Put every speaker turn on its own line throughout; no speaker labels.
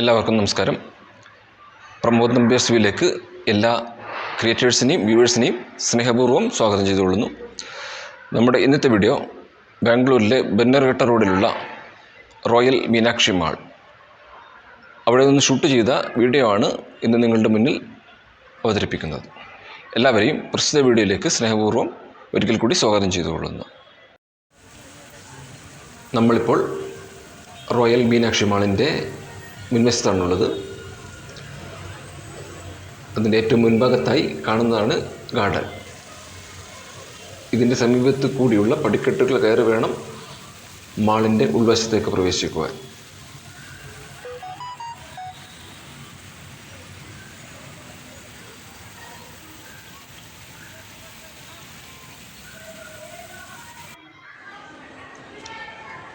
എല്ലാവർക്കും നമസ്കാരം. പ്രമോദ് നമ്പ്യാസ്വിയിലേക്ക് എല്ലാ ക്രിയേറ്റേഴ്സിനെയും വ്യൂവേഴ്സിനെയും സ്നേഹപൂർവം സ്വാഗതം ചെയ്തുകൊള്ളുന്നു. നമ്മുടെ ഇന്നത്തെ വീഡിയോ ബാംഗ്ലൂരിലെ ബന്നർഘട്ട റോഡിലുള്ള റോയൽ മീനാക്ഷി മാൾ. അവിടെ നിന്ന് ഷൂട്ട് ചെയ്ത വീഡിയോ ആണ് ഇന്ന് നിങ്ങളുടെ മുന്നിൽ അവതരിപ്പിക്കുന്നത്. എല്ലാവരെയും പ്രസ്തുത വീഡിയോയിലേക്ക് സ്നേഹപൂർവം ഒരിക്കൽ കൂടി സ്വാഗതം ചെയ്തുകൊള്ളുന്നു. നമ്മളിപ്പോൾ റോയൽ മീനാക്ഷി മാളിന്റെ മുൻവശത്താണുള്ളത്. അതിന്റെ ഏറ്റവും മുൻഭാഗത്തായി കാണുന്നതാണ് ഗാർഡൻ. ഇതിന്റെ സമീപത്ത് കൂടിയുള്ള പടിക്കെട്ടുകൾ കയറി വേണം മാളിന്റെ ഉൾവശത്തേക്ക് പ്രവേശിക്കുവാൻ.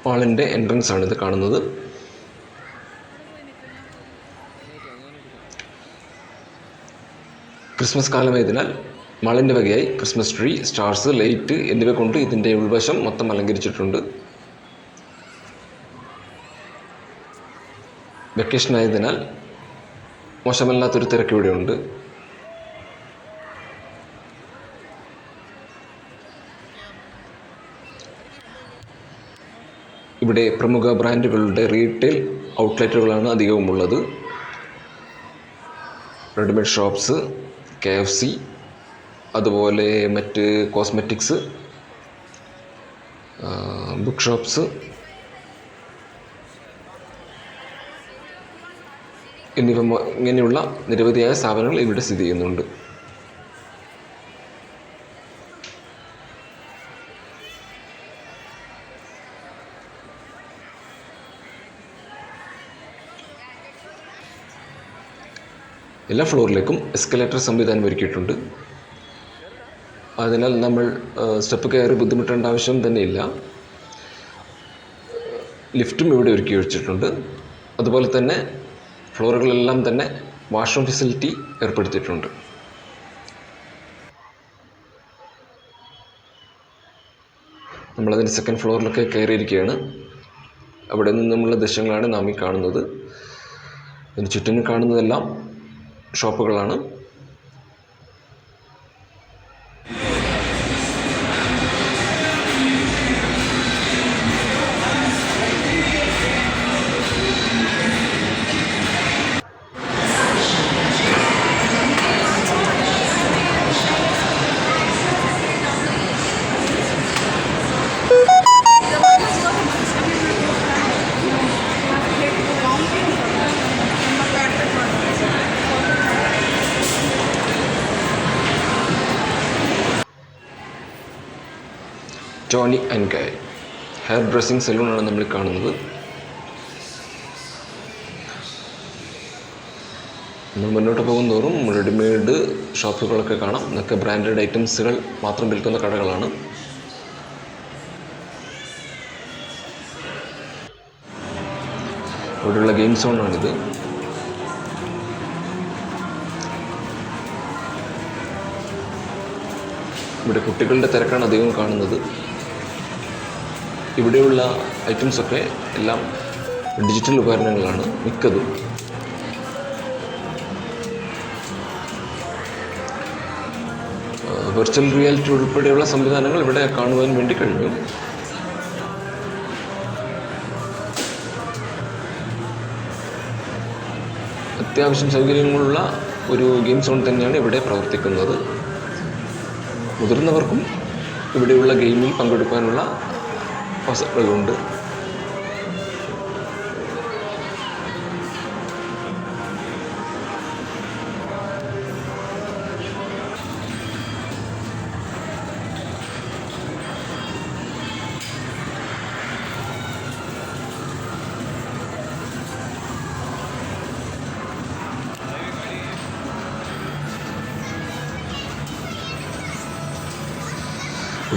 മാളിന്റെ എൻട്രൻസ് ആണ് ഇത് കാണുന്നത്. ക്രിസ്മസ് കാലമായതിനാൽ മളിന്റെ വകയായി ക്രിസ്മസ് ട്രീ സ്റ്റാർസ് ലൈറ്റ് എന്നിവ കൊണ്ട് ഇതിന്റെ ഉൾവശം മൊത്തം അലങ്കരിച്ചിട്ടുണ്ട്. വെക്കേഷൻ ആയതിനാൽ മോശമല്ലാത്തൊരു തിരക്ക് ഇവിടെ ഉണ്ട് ഇവിടെ പ്രമുഖ ബ്രാൻഡുകളുടെ റീറ്റെയിൽ ഔട്ട്ലെറ്റുകളാണ് അധികവും ഉള്ളത് readymade shops K F C അതുപോലെ മറ്റ് കോസ്മെറ്റിക്സ് ബുക്ക് ഷോപ്സ് എന്നിവ ഇങ്ങനെയുള്ള നിരവധിയായ സ്ഥാപനങ്ങൾ ഇവിടെ സ്ഥിതി ചെയ്യുന്നുണ്ട്. എല്ലാ ഫ്ലോറിലേക്കും എസ്കലേറ്റർ സംവിധാനം ഒരുക്കിയിട്ടുണ്ട്. അതിനാൽ നമ്മൾ സ്റ്റെപ്പ് കയറി ബുദ്ധിമുട്ടേണ്ട ആവശ്യം തന്നെയില്ല. ലിഫ്റ്റും ഇവിടെ ഒരുക്കി വെച്ചിട്ടുണ്ട്. അതുപോലെ തന്നെ ഫ്ലോറുകളെല്ലാം തന്നെ വാഷ്റൂം ഫെസിലിറ്റി ഏർപ്പെടുത്തിയിട്ടുണ്ട്. നമ്മളതിന്റെ സെക്കൻഡ് ഫ്ലോറിലൊക്കെ കയറിയിരിക്കുകയാണ്. അവിടെ നിന്നുമുള്ള ദൃശ്യങ്ങളാണ് നാം ഈ കാണുന്നത്. അതിന് ചുറ്റിനും കാണുന്നതെല്ലാം ഷോപ്പുകളാണ്. Toni and Guy. Hair dressing സലൂണാണ് നമ്മൾ കാണുന്നത്. നമ്മൾ മുന്നോട്ട് പോകുന്തോറും റെഡിമെയ്ഡ് ഷോപ്പുകളൊക്കെ കാണാം. ഇതൊക്കെ ബ്രാൻഡഡ് ഐറ്റംസുകൾ മാത്രം വിൽക്കുന്ന കടകളാണ്. ഇവിടെയുള്ള ഗെയിം സോണാണിത് ഇവിടെ കുട്ടികളുടെ തിരക്കാണ് അധികം കാണുന്നത്. ഇവിടെയുള്ള ഐറ്റംസൊക്കെ എല്ലാം ഡിജിറ്റൽ ഉപകരണങ്ങളാണ് മിക്കതും. വെർച്വൽ റിയാലിറ്റി ഉൾപ്പെടെയുള്ള സംവിധാനങ്ങൾ ഇവിടെ കാണുവാൻ വേണ്ടി കഴിഞ്ഞു. അത്യാവശ്യം സൗകര്യങ്ങളുള്ള ഒരു ഗെയിം സോൺ തന്നെയാണ് ഇവിടെ പ്രവർത്തിക്കുന്നത്. മുതിർന്നവർക്കും ഇവിടെയുള്ള ഗെയിമിൽ പങ്കെടുക്കാനുള്ള അവസരങ്ങളുണ്ട്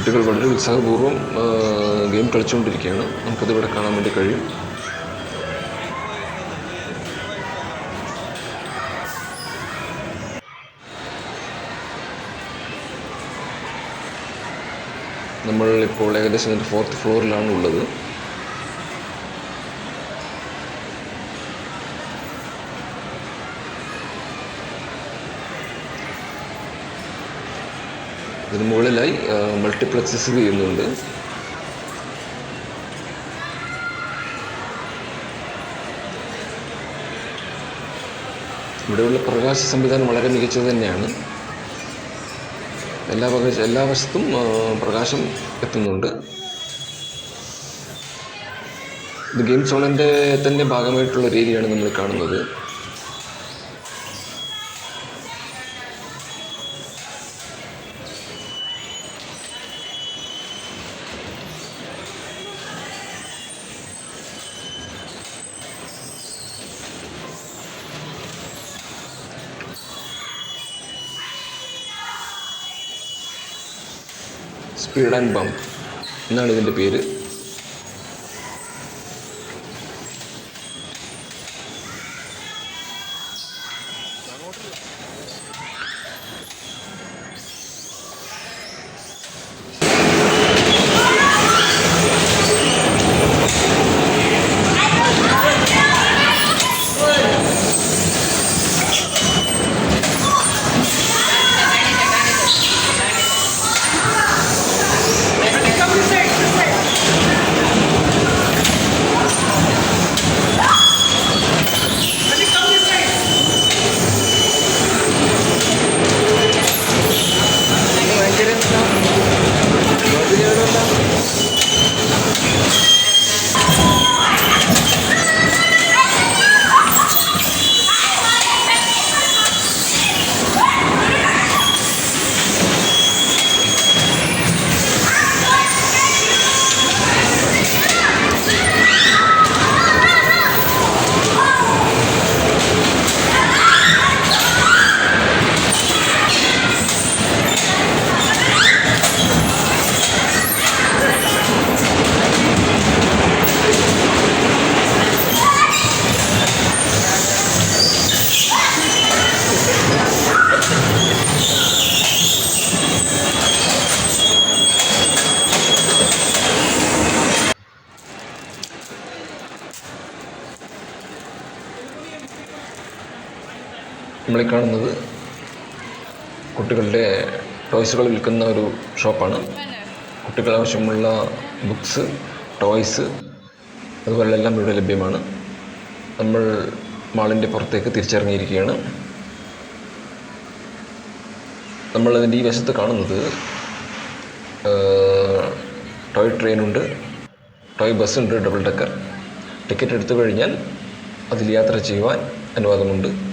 കുട്ടികൾ വളരെ ഉത്സാഹപൂർവം ഗെയിം കളിച്ചുകൊണ്ടിരിക്കുകയാണ്. നമുക്കതിവിടെ കാണാൻ വേണ്ടി കഴിയും. നമ്മൾ ഇപ്പോൾ ഏകദേശം ഫോർത്ത് ഫ്ലോറിലാണ് ഉള്ളത്. ഇതിന് മുകളിലായി മൾട്ടിപ്ലക്സസ് ചെയ്യുന്നുണ്ട്. ഇവിടെയുള്ള പ്രകാശ സംവിധാനം വളരെ മികച്ചത് തന്നെയാണ്. എല്ലാ വക എല്ലാ വശത്തും പ്രകാശം എത്തുന്നുണ്ട്. ഇത് ഗെയിം സോണിന്റെ തന്നെ ഭാഗമായിട്ടുള്ള രീതിയാണ് നമ്മൾ കാണുന്നത്. സ്പീഡ് ആൻഡ് ബംപ് എന്നാണ് ഇതിന്റെ പേര്. നമ്മളീ കാണുന്നത് കുട്ടികളുടെ ടോയ്സുകൾ വിൽക്കുന്ന ഒരു ഷോപ്പാണ്. കുട്ടികൾ ആവശ്യമുള്ള ബുക്സ് ടോയ്സ് അതുപോലെ എല്ലാം ഇവിടെ ലഭ്യമാണ്. നമ്മൾ മാളിന്റെ പുറത്തേക്ക് തിരിച്ചിറങ്ങിയിരിക്കുകയാണ്. നമ്മൾ അതിന്റെ ഈ വശത്ത് കാണുന്നത് ടോയ് ട്രെയിനുണ്ട് ടോയ് ബസ്സുണ്ട് ഡബിൾ ഡെക്കർ. ടിക്കറ്റ് എടുത്തു കഴിഞ്ഞാൽ അതിൽ യാത്ര ചെയ്യുവാൻ അനുവാദമുണ്ട്.